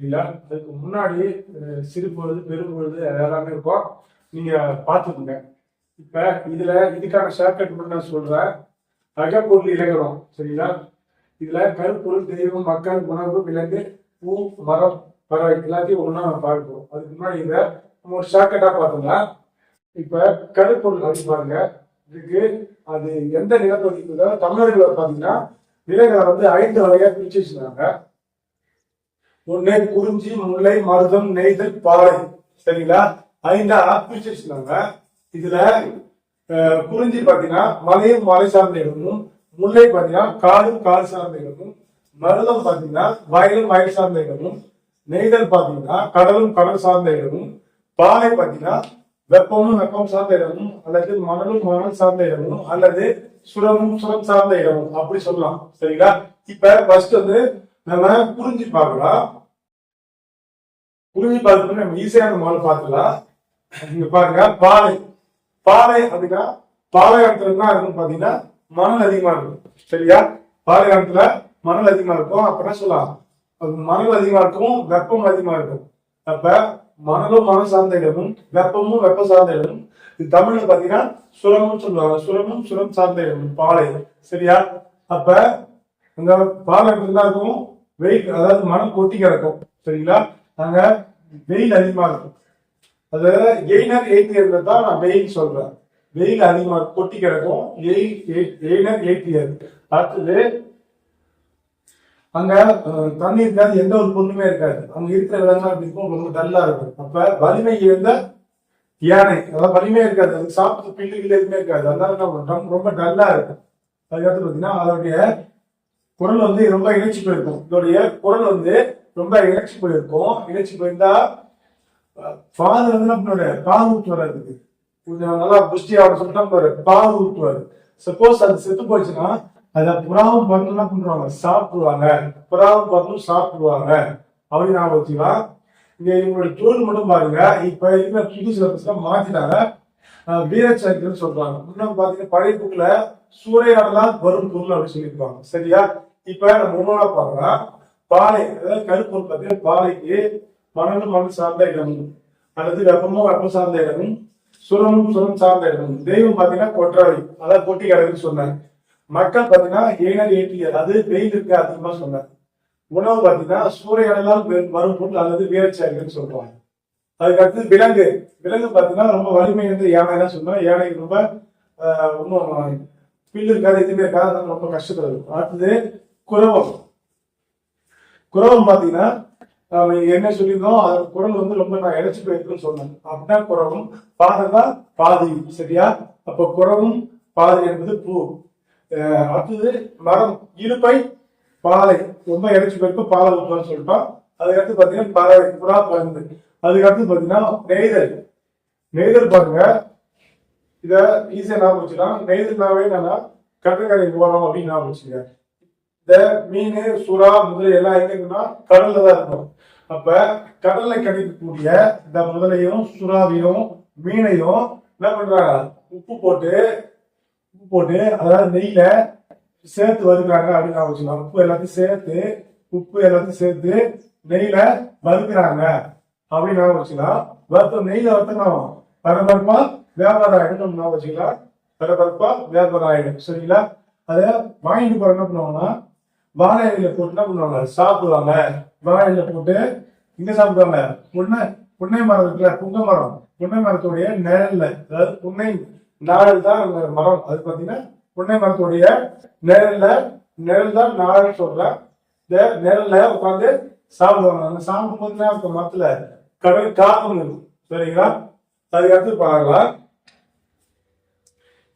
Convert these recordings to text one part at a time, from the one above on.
இல்லையா அதுக்கு முன்னாடி அஹ், சிறு பொழுது பெரும் பொழுது எல்லாமே இருக்கும். நீங்க பார்த்துக்குங்க. இப்ப இதுல இதுக்கான ஷார்ட்கட் மட்டும் நான் சொல்றேன். அகப்பொருள் இலக்கணம் சரிங்களா? இதுல கருப்பொருள் தெய்வம் மக்கள் உணவு விலங்கு பூ மரம் பறவை எல்லாத்தையும் ஒன்றா நம்ம பார்க்கிறோம் அதுக்கு முன்னாடி இதை நம்ம ஒரு ஷார்ட்கட்டா பார்த்தோம்னா இப்ப கருப்பொருள் அப்படின்னு பாருங்க. இதுக்கு அது எந்த நிலப்பகுதி தமிழர்களை பார்த்தீங்கன்னா நிலைகளை வந்து ஐந்து வகையா பிரிச்சு வச்சிருக்காங்க. முன்னே குறிஞ்சி முல்லை மருதம் நெய்தல் பாறை. சரிங்களா? ஐந்து பிரிச்சு இதுல குறிஞ்சி பாத்தீங்கன்னா மலையும் மலை சார்ந்த இடமும் முல்லை பாத்தீங்கன்னா காடும் காடு சார்ந்த இடமும் மருதம் பாத்தீங்கன்னா வயலும் வயல் சார்ந்த இடமும் நெய்தல் பாத்தீங்கன்னா கடலும் கடல் சார்ந்த இடமும் பாறை பாத்தீங்கன்னா வெப்பமும் வெப்பம் சார்ந்த இடமும் அல்லது மணலும் மணல் சார்ந்த இடமும் அல்லது சுரமும் சுரம் சார்ந்த இடமும் அப்படி சொல்லலாம். சரிங்களா? இப்ப ஃபர்ஸ்ட் வந்து நம்ம புரிஞ்சு பார்க்கலாம். புரிஞ்சு பார்த்து நம்ம ஈஸியான முதல்ல பார்த்துக்கலாம். இங்க பாருங்க பாலை. பாலை அப்படின்னா பாலைவனத்துல என்ன இருக்கும் பாத்தீங்கன்னா மணல் அதிகமா இருக்கும். சரியா? பாலைவனத்துல மணல் அதிகமா இருக்கும். அப்படின்னா சொல்லலாம். மணல் அதிகமா இருக்கும் வெப்பம் அதிகமா இருக்கும். அப்ப மணலும் மணல் சார்ந்த இடமும் வெப்பமும் வெப்ப சார்ந்த இடமும் இது தமிழ்ல பாத்தீங்கன்னா சுரமும் சொல்லுவாங்க. சுரமும் சுரம் சார்ந்த இடமும் பாலை. சரியா? அப்ப அந்த பாலை இருக்கும். வெயில் அதாவது மனம் கொட்டி கிடக்கும் சரிங்களா? அங்க வெயில் அதிகமா இருக்கும். அது எய்னர் எயிட்டியர்ல தான் நான் வெயில் சொல்றேன். வெயில் அதிகமா கொட்டி கிடக்கும் எய்னர் இயர் அடுத்தது அங்க தண்ணி இருக்காது எந்த ஒரு பொண்ணுமே இருக்காது. அங்க இருக்கிற விலங்குலாம் இருக்கும்? ரொம்ப டல்லா இருக்கும். அப்ப வலிமை இருந்த யானை அதாவது வலிமையே இருக்காது. அது சாப்பிட்டு பில்லுகள் எதுவுமே இருக்காது. அதனால என்ன பண்றோம் ரொம்ப டல்லா இருக்கும். அதுக்கடுத்து பாத்தீங்கன்னா அதோடைய குரல் வந்து ரொம்ப இணைச்சி போயிருக்கும். இதோடைய குரல் வந்து ரொம்ப இணைச்சி போயிருக்கும். இணைச்சி போயிருந்தா ஃபாதர் வந்து என்ன பண்ணுவாரு? பால் அதுக்கு கொஞ்சம் நல்லா புஷ்டியோட சொல்லிட்டா பாரு பால் ஊற்றுவாரு சப்போஸ் அது செத்து போச்சுன்னா அதை புறாவும் பறந்து என்ன சாப்பிடுவாங்க. புறாவும் பறந்தும் சாப்பிடுவாங்க. அப்படின்னு நான் வச்சுக்கலாம் இங்க இவங்களோட தோல் மட்டும் பாருங்க. இப்ப இருக்கிற புது சிலபஸ்ல மாத்திட்டாங்க. அஹ் வீரச்சரித்திரம் சொல்றாங்க. முன்ன பாத்தீங்கன்னா பழைய புக்ல சூறையாடலாம் வரும் பொருள் அப்படின்னு சொல்லியிருப்பாங்க. சரியா? இப்ப நம்ம உணவா பார்க்கலாம் பாலை அதாவது கருப்பு பார்த்தீங்கன்னா பாலைக்கு மணலும் மணல் சார்ந்த இடமும் அல்லது வெப்பமும் வெப்பம் சார்ந்த இடமும் சுரமும் சுரம் சார்ந்த இடமும் தெய்வம் பாத்தீங்கன்னா கொற்றாவை அதாவது கொட்டி கிடக்குன்னு சொன்னாங்க. மக்கள் பாத்தீங்கன்னா ஏழர் ஏற்றியர் அது வெயில் இருக்கு அதிகமா சொன்னாங்க. உணவு பாத்தீங்கன்னா சூறையாடலால் வரும் பொருள் அல்லது வீரச்சாரிகள்னு சொல்றாங்க அதுக்கடுத்து விலங்கு. விலங்கு பாத்தீங்கன்னா ரொம்ப வலிமை வந்து யானை தான் சொன்னோம் யானைக்கு ரொம்ப ஆஹ், ஒன்றும் பில்லு இருக்காது எதுவுமே இருக்காது அதனால ரொம்ப இருக்கும். அடுத்தது குரவம் குரவம் பார்த்தீங்கன்னா என்ன சொல்லியிருந்தோம்? அது குரல் வந்து ரொம்ப நான் இழைச்சி போயிருக்குன்னு சொன்னேன். அப்படின்னா குரவும் பாதம் தான் பாதி சரியா? அப்ப குரவும் பாதி என்பது பூ. அடுத்தது மரம் இருப்பை பாலை ரொம்ப இறைச்சி போயிருக்கும் பாலை ஊற்றுவான்னு சொல்லிட்டோம் அதுக்கடுத்து பார்த்தீங்கன்னா பறவை புறா பருந்து அதுக்கடுத்து பார்த்தீங்கன்னா நெய்தல். நெய்தல் பாருங்க. இத ஈஸியா ஞாபகம் வச்சுக்கலாம். நெய்தல்னாவே என்னன்னா கடற்கரை போகிறோம் அப்படின்னு ஞாபகம் வச்சுக்க இந்த மீன் சுறா முதலை எல்லாம் எங்கன்னா கடல்ல தான் இருக்கும். அப்ப கடல்ல கிடைக்கக்கூடிய இந்த முதலையும் சுறாவையும் மீனையும் என்ன பண்றாங்க? உப்பு போட்டு உப்பு போட்டு அதாவது நெய்ல சேர்த்து வறுக்கிறாங்க அப்படின்னு வச்சுக்கலாம் உப்பு எல்லாத்தையும் சேர்த்து உப்பு எல்லாத்தையும் சேர்த்து நெய்ல வறுக்கிறாங்க அப்படின்னு ஞாபகம் வச்சுக்கலாம். வறுத்த நெய்ல வறுத்தணும் பரபரப்பா வியாபாரம் ஆயிடும் நம்ம வச்சுக்கலாம். பரபரப்பா வியாபாரம் ஆயிடும். சரிங்களா? அதை வாங்கிட்டு போற என்ன பண்ணுவாங்கன்னா வாழை இலையில போட்டு என்ன பண்ணுவாங்க? சாப்பிடுவாங்க. வாழை இலையில போட்டு இங்க சாப்பிடுவாங்க. புன்னை புன்னை மரம் இருக்குல்ல புங்க மரம். புன்னை மரத்துடைய நிழல்ல அதாவது புன்னை நாழல் தான் அந்த மரம். அது பாத்தீங்கன்னா புன்னை மரத்துடைய நிழல்ல நிழல் தான் நாழல் சொல்றேன் இந்த நிழல்ல உட்காந்து சாப்பிடுவாங்க. அந்த சாப்பிடும் போது அந்த மரத்துல கடல் காகம் இருக்கும். சரிங்களா? அதுக்கடுத்து பார்க்கலாம்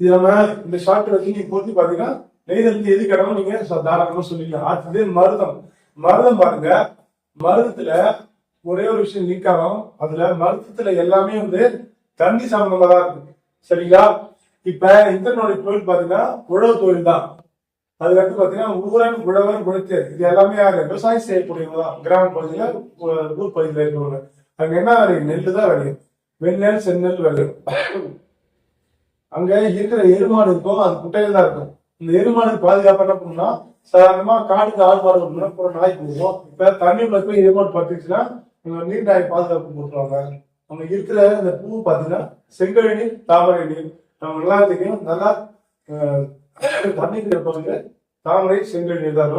இது நம்ம இந்த ஷார்ட் வச்சு நீங்க பொருத்தி பாத்தீங்கன்னா நெய்தலுக்கு எது கடவுள்? நீங்க ச- தாராளமா சொல்லிக்கலாம் அடுத்தது மருதம். மருதம் பாருங்க. மருதத்துல ஒரே ஒரு விஷயம் லிங்க் ஆகும் அதுல மருத்துவத்துல எல்லாமே வந்து தண்ணி சம்பந்தமா தான் இருக்கு. சரிங்களா? இப்ப இந்திரனுடைய தொழில் பாத்தீங்கன்னா உழவு தொழில் தான். அதுக்கடுத்து பாத்தீங்கன்னா ஊரன் உழவர் உழைத்தர். இது எல்லாமே யாரு? விவசாயம் செய்யக்கூடியவங்க தான். கிராம பகுதியில ஊர் பகுதியில இருக்கிறவங்க அங்க என்ன விளையும் நெல் தான் விளையும் வெண்ணெல் செந்நெல் விளையும் அங்க இருக்கிற எருமாடு இருக்கும். அது குட்டையில தான் இருக்கும். இந்த எருமாடு பாதுகாப்பு என்ன பண்ணணும்னா சாதாரணமா காட்டுக்கு ஆள் மாடு கூட நாய் போடுவோம் இப்ப தண்ணிக்குள்ள போய் எருமாடு பட்டுச்சுன்னா நீர் நாய் பாதுகாப்பு போட்டுருவாங்க நம்ம இருக்கிற இந்த பூ பாத்தீங்கன்னா செங்கழி நீர் தாமரை நீர். நம்ம எல்லாத்துக்கும் நல்லா தண்ணீர் இருப்பாங்க தாமரை செங்கல் நீர் தான்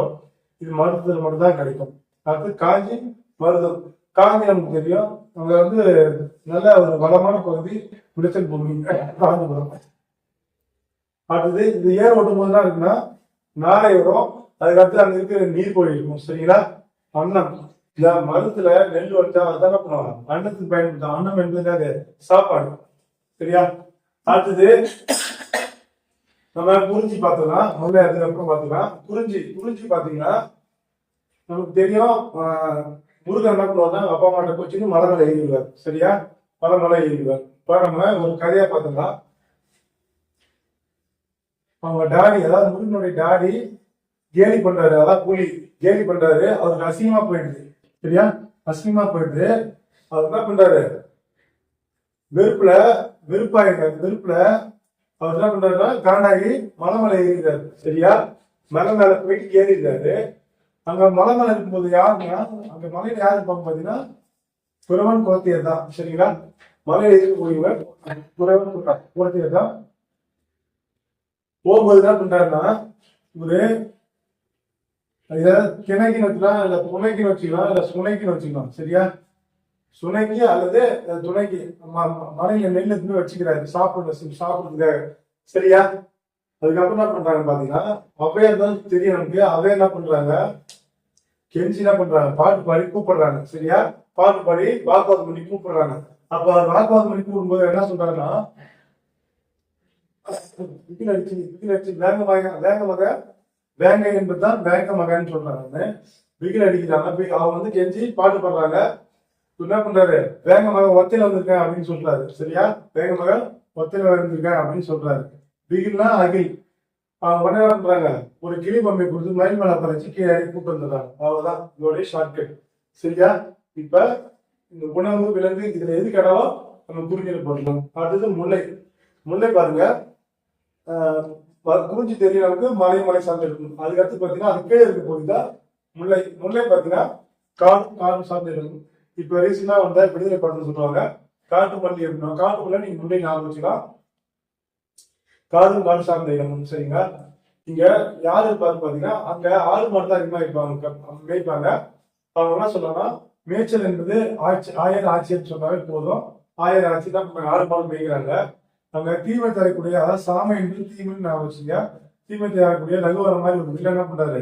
இது மருத்துவத்தில் மட்டும்தான் கிடைக்கும். அடுத்து காஞ்சி மருதம். காஞ்சி நமக்கு தெரியும். அங்க வந்து நல்ல ஒரு வளமான பகுதி விளைச்சல் பூமி காஞ்சிபுரம். அடுத்தது இந்த ஏர் ஓட்டும் போது தான் இருக்குன்னா நாரை வரும் அதுக்கடுத்து அங்க இருக்கிற நீர்க்கோழி இருக்கும் சரிங்களா? அன்னம். இந்த மருத்துல நெல் வச்சா அதான பண்ணுவாங்க. அன்னத்துக்கு பயன்படுத்தும் அன்னம் என்பது அது சாப்பாடு. சரியா? அடுத்தது நம்ம குறிஞ்சி பார்த்தோம்னா முதல்ல அதுக்கப்புறம் பார்த்துக்கலாம். குறிஞ்சி குறிஞ்சி பார்த்தீங்கன்னா நமக்கு தெரியும் முருகன் என்ன பண்ணுவாங்க அப்பா அம்மாட்ட போச்சுன்னு மலை மேலே ஏறிடுவார். சரியா? மலை மேலே ஏறிடுவார். இப்போ நம்ம ஒரு கதையா பார்த்தோம்னா அவங்க டாடி அதாவது முருகனுடைய டாடி கேலி பண்றாரு. அதாவது கூலி கேலி பண்றாரு. அவருக்கு அசிங்கமா போயிடுது. சரியா? அசிங்கமா போயிடுது. அவர் என்ன பண்றாரு? வெறுப்புல வெறுப்பாயிருக்காரு வெறுப்புல அவர் என்ன பண்றாருன்னா காண்டாகி மலை மேல ஏறிடுறாரு. சரியா? மலை மேல போயிட்டு ஏறிடுறாரு. அங்க மலை மேல இருக்கும்போது யாருன்னா அங்க மலையில யாரு இருப்பாங்க பாத்தீங்கன்னா குறவன் குலத்தியர் தான். சரிங்களா? மலையில இருக்கக்கூடியவர் குறவன் குலத்தியர் தான். போகும்போது என்ன பண்றாருன்னா இவரு இத வச்சுக்கலாம் இல்ல துணைக்குன்னு வச்சுக்கலாம் இல்ல சுனைக்குன்னு வச்சுக்கலாம் சரியா? சுனைக்கு அல்லது துணைக்கு ம- ம- நெல் எடுத்து வச்சுக்கிறாரு சாப்பிடுற சாப்பிடுறதுக்காக சரியா? அதுக்கப்புறம் என்ன பண்றாங்க பாத்தீங்கன்னா அவையா தான் தெரியும் நமக்கு அவை என்ன பண்றாங்க? கெஞ்சி என்ன பண்றாங்க? பாட்டு பாடி கூப்பிடுறாங்க சரியா? பாட்டு பாடி வாக்குவாதம் பண்ணி கூப்பிடுறாங்க. அப்ப வாக்குவாதம் பண்ணி கூப்பிடும்போது என்ன சொல்றாங்கன்னா விகில் அடிச்சு விகில் அடிச்சு வேங்க மக வேங்க மக வேங்க என்பதுதான் வேங்க மகன் சொல்றாங்க. பிகில் அடிக்கிறாங்க போய் அவங்க வந்து கெஞ்சி பாட்டு பாடுறாங்க. என்ன பண்றாரு? வேங்க மகன் ஒத்தையில வந்திருக்கேன் அப்படின்னு சொல்றாரு. சரியா? வேங்க மகன் ஒத்தையில வந்திருக்கேன் அப்படின்னு சொல்றாரு. பிகில்னா அகில். அவங்க உடனே பண்றாங்க? ஒரு கிளி பொம்மை கொடுத்து மயில் மேல பறிச்சு கீழே கூப்பிட்டு வந்துடுறாங்க. அவ்வளவுதான். இதோடைய ஷார்ட்கட் சரியா? இப்ப இந்த உணவு விலங்கு இதுல எது கடவோ நம்ம குறிஞ்சில போடலாம் அடுத்தது முல்லை. முல்லை பாருங்க. குறிஞ்சி தெரிய அளவுக்கு மலை மலை சார்ந்து இருக்கும். அதுக்கடுத்து பாத்தீங்கன்னா அது கீழே இருக்க போகுதா முல்லை. முல்லை பாத்தீங்கன்னா காடும் காடும் சார்ந்து இருக்கும். இப்ப ரீசெண்டா வந்த விடுதலை படம்னு சொல்லுவாங்க. காட்டு மல்லி இருக்கணும் காட்டுக்குள்ள நீங்க முல்லை ஞாபகம் வச்சுக்கலாம். காடும் காடு சார்ந்த இடமும் சரிங்க இங்க யாரு இருப்பாரு பாத்தீங்கன்னா அங்க ஆடு மாடு தான் அதிகமா இருப்பாங்க. மேய்ப்பாங்க. அவங்க என்ன சொல்றாங்கன்னா மேய்ச்சல் என்பது ஆட்சி ஆயர் ஆட்சின்னு சொன்னாவே போதும். ஆயர் ஆட்சி தான் ஆடு மாடு மேய்க்கிறாங்க. அங்க தீமை தரக்கூடிய அதாவது சாமை என்று தீமைன்னு நான் வச்சுங்க தீமை தரக்கூடிய ரகுவரம் மாதிரி ஒரு வீட்டில் என்ன பண்றாரு?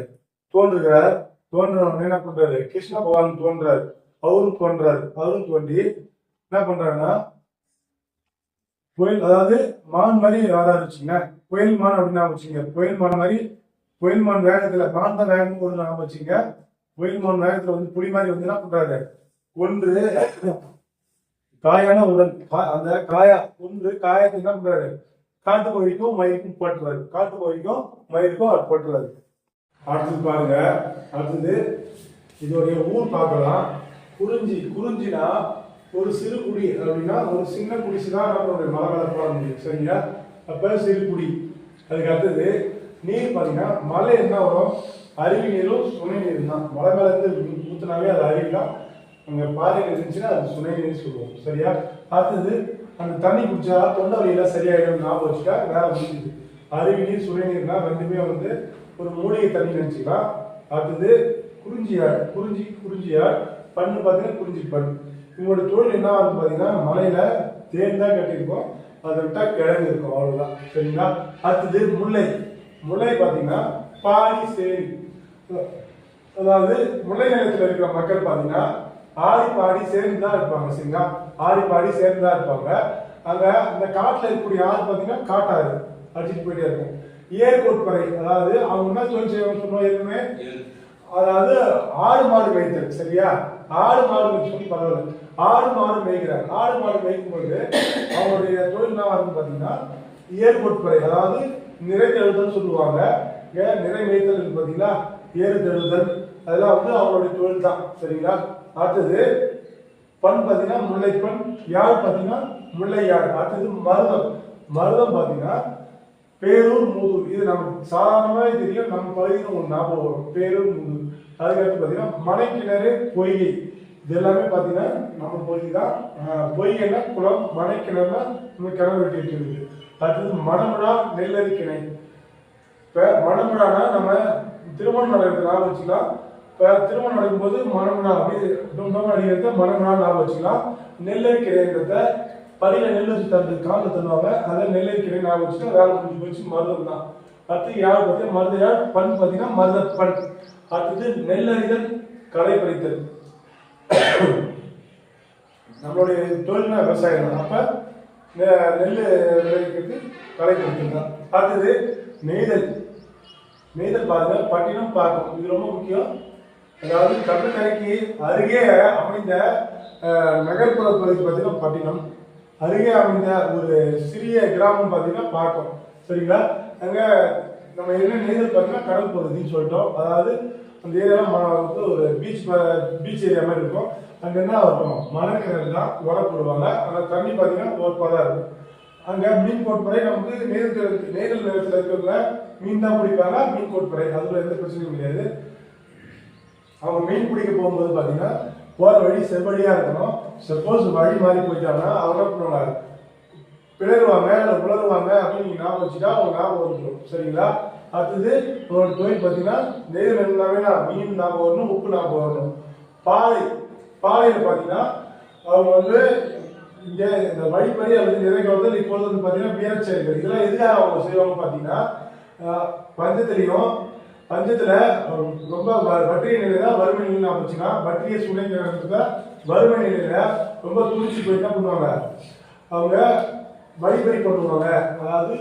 தோன்றுகிறார். தோன்றவங்க என்ன பண்றாரு? கிருஷ்ண பகவான் தோன்றாரு. அவரும் தோன்றாரு. அவரும் தோண்டி என்ன பண்றாருன்னா புயல் அதாவது மான் மாதிரி வராரு வச்சுங்க புயல் மான் அப்படின்னு வச்சுங்க புயல் மான் மாதிரி புயல் மான் வேகத்துல மான் தான் வேகம் ஒரு ஞாபகம் வச்சுங்க புயல் மான் வேகத்துல வந்து புலி மாதிரி வந்து என்ன பண்றாரு? ஒன்று காயான உடன் அந்த காயா ஒன்று காயத்தை என்ன பண்றாரு? காட்டு கோழிக்கும் மயிலுக்கும் போட்டுறாரு. காட்டு கோழிக்கும் மயிலுக்கும் அவர் போட்டுறாரு. அடுத்தது பாருங்க. அடுத்தது இதோடைய ஊர் பார்க்கலாம். குறிஞ்சி குறிஞ்சினா ஒரு சிறு குடி அப்படின்னா ஒரு சின்ன குடிசை தான் நம்மளுடைய மலை கால போட முடியும். சரிங்களா? அப்ப சிறு குடி. அதுக்கு அடுத்தது நீர் பார்த்தீங்கன்னா மழை என்ன வரும்? அருவி நீரும் சுனை நீர் தான். மலை மேலேருந்து ஊற்றுனாவே அது அருவி தான் அங்கே பாறைகள் இருந்துச்சுன்னா அது சுனைன்னு சொல்லுவோம். சரியா? அடுத்தது அந்த தண்ணி குடிச்சா தொண்டை வழியெல்லாம் சரியாயிடும் ஞாபகம் வச்சுட்டா வேலை முடிஞ்சுது. அருவி நீர் சுனை நீர்னா ரெண்டுமே வந்து ஒரு மூலிகை தண்ணி நினைச்சுக்கலாம். அடுத்தது குறிஞ்சியார் குறிஞ்சி குறிஞ்சியார் பண்ணு பார்த்தீங்கன்னா குறிஞ்சி பண் இவங்களோட தொழில் என்ன வந்து பார்த்தீங்கன்னா மலையில தேன் தான் கட்டியிருக்கோம். அதை விட்டா கிழங்கு இருக்கும் அவ்வளோதான் சரிங்களா? அடுத்தது முல்லை. முல்லை பார்த்தீங்கன்னா பாரி சேரி. அதாவது முல்லை நிலத்தில் இருக்கிற மக்கள் பார்த்தீங்கன்னா ஆடி பாடி சேர்ந்து தான் இருப்பாங்க சரிங்களா? ஆடி பாடி சேர்ந்து தான் இருப்பாங்க. அங்க அந்த காட்டுல இருக்கக்கூடிய ஆறு பார்த்தீங்கன்னா காட்டாறு அடிச்சுட்டு போயிட்டே இருக்கும். ஏர்கோட்பறை அதாவது அவங்க என்ன தொழில் செய்வாங்க சொன்னோம் ஏற்கனவே? அதாவது ஆடு மாடு மேய்த்தல் சரியா? ஆடு மாடு மேய்ச்சு சொல்லி பரவாயில்ல. ஆடு மாடு மேய்க்கிறார். ஆடு மாடு மேய்க்கும் பொழுது அவங்களுடைய தொழில் என்ன வருது பார்த்தீங்கன்னா ஏர்கொட்பறை அதாவது நிறை தழுதல் சொல்லுவாங்க. ஏன்? நிறை மேய்த்தல் இருக்கு பார்த்தீங்களா? ஏறு தழுதல். அதெல்லாம் வந்து அவங்களுடைய தொழில் தான் சரிங்களா? அடுத்தது பண் பார்த்தீங்கன்னா முல்லைப்பண் யாழ் பார்த்தீங்கன்னா முல்லை யாழ் அடுத்தது மருதம். மருதம் பார்த்தீங்கன்னா பேரூர் மூதூர். இது நமக்கு சாதாரணமாக தெரியும் நம்ம பகுதியில் ஒரு ஞாபகம் வரும். பேரூர் மூதூர். அதுக்கடுத்து பார்த்தீங்கன்னா மனைக்கிணறு பொய்கை. இது எல்லாமே பார்த்தீங்கன்னா நம்ம பொய் தான் பொய்கைனா குளம் மலைக்கிணறுனா நம்ம கிணறு வெட்டி இருக்குது அடுத்தது மணமுழா நெல்லரி கிணை இப்போ மணமுடானா நம்ம திருமணம் நடக்கிறது ஞாபகம் வச்சுக்கலாம். திருமணம் நடக்கும்போது மணமுழா அப்படி டொம் அடிக்கிறத மணமுழா ஞாபகம் வச்சுக்கலாம். நெல்லரி கிரைங்கிறத படியில நெல் வச்சு தந்து காலில் தருவாங்க அதை நெல்லை கிரை ஞாபகம் வச்சுட்டு வேலை முடிஞ்சு போச்சு மருதம் தான். அடுத்து யார் பார்த்தீங்கன்னா மருத யாழ் பண் பார்த்தீங்கன்னா மருத பண் அடுத்தது நெல்லறிதல் களை பறித்தல் நம்மளுடைய தொழில்னா விவசாயம் தான். அப்போ நெல் விளைவிக்கிறது களை பறித்தல் தான். அடுத்தது நெய்தல் நெய்தல் பாருங்க பட்டினம் பார்க்கும் இது ரொம்ப முக்கியம். அதாவது கடற்கரைக்கு அருகே அமைந்த நகர்ப்புற பகுதி பார்த்தீங்கன்னா பட்டினம். அருகே அமைந்த ஒரு சிறிய கிராமம் பார்த்தீங்கன்னா பார்க்கும் சரிங்களா? அங்கே நம்ம என்ன நெய்தல் பார்த்தீங்கன்னா கடல் பகுதின்னு சொல்லிட்டோம். அதாவது அந்த ஏரியாலாம் வந்து ஒரு பீச் பீச் ஏரியா மாதிரி இருக்கும். அங்கே என்ன இருக்கும்? மணல் தான் உரம் போடுவாங்க. ஆனால் தண்ணி பார்த்தீங்கன்னா ஓர்ப்பாக தான் இருக்கும். அங்கே மீன் கோட்பறை நமக்கு நேரில் நேரில் நேரத்தில் இருக்கிறவங்க மீன் தான் பிடிப்பாங்க. மீன் கோட்பறை அதில் எந்த பிரச்சனையும் கிடையாது. அவங்க மீன் பிடிக்க போகும்போது பார்த்தீங்கன்னா போகிற வழி செவ்வழியாக இருக்கணும். சப்போஸ் வழி மாறி போயிட்டாங்கன்னா அவங்க பண்ணுவாங்க பிளருவாங்க இல்லை உளருவாங்க அப்படின்னு நீங்கள் ஞாபகம் வச்சுட்டா அவங்க ஞாபகம் வந்துடும் சரிங்களா? அடுத்தது உங்களோட தொழில் பார்த்தீங்கன்னா நெய்தல் எல்லாமே நான் மீன் ஞாபகம் வரணும் உப்பு ஞாபகம் வரணும். பாலை பாலையில் பார்த்தீங்கன்னா அவங்க வந்து இங்கே இந்த வழிப்பறி அல்லது நிறைவேறுதல் இப்பொழுது வந்து பார்த்தீங்கன்னா வீரச்செயல்கள் இதெல்லாம் எதுக்காக அவங்க செய்வாங்க பார்த்தீங்கன்னா பஞ்சத்திலையும் பஞ்சத்தில் ரொம்ப வ- வற்றிய நிலை வறுமை நிலையில அமைச்சுன்னா வச்சுன்னா வற்றிய சூழ்நிலை வறுமை நிலையில ரொம்ப துணிச்சு போய் என்ன பண்ணுவாங்க? அவங்க வழிபறி பண்ணுவாங்க அதாவது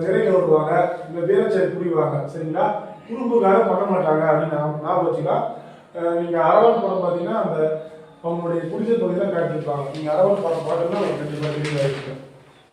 நிறைய வருவாங்க இல்லை வீரச்செயல் புரிவாங்க சரிங்களா? குறும்புக்காக பண்ண மாட்டாங்க அப்படின்னு நான் ஞாபகம் வச்சுக்கலாம் நீங்கள் நீங்க அரவன் படம் பார்த்தீங்கன்னா அந்த அவங்களுடைய புரிஞ்ச பகுதியெல்லாம் காட்டியிருப்பாங்க. நீங்க அரவன் படம் பார்த்தோம்னா உங்களுக்கு கண்டிப்பாக தெரியும்.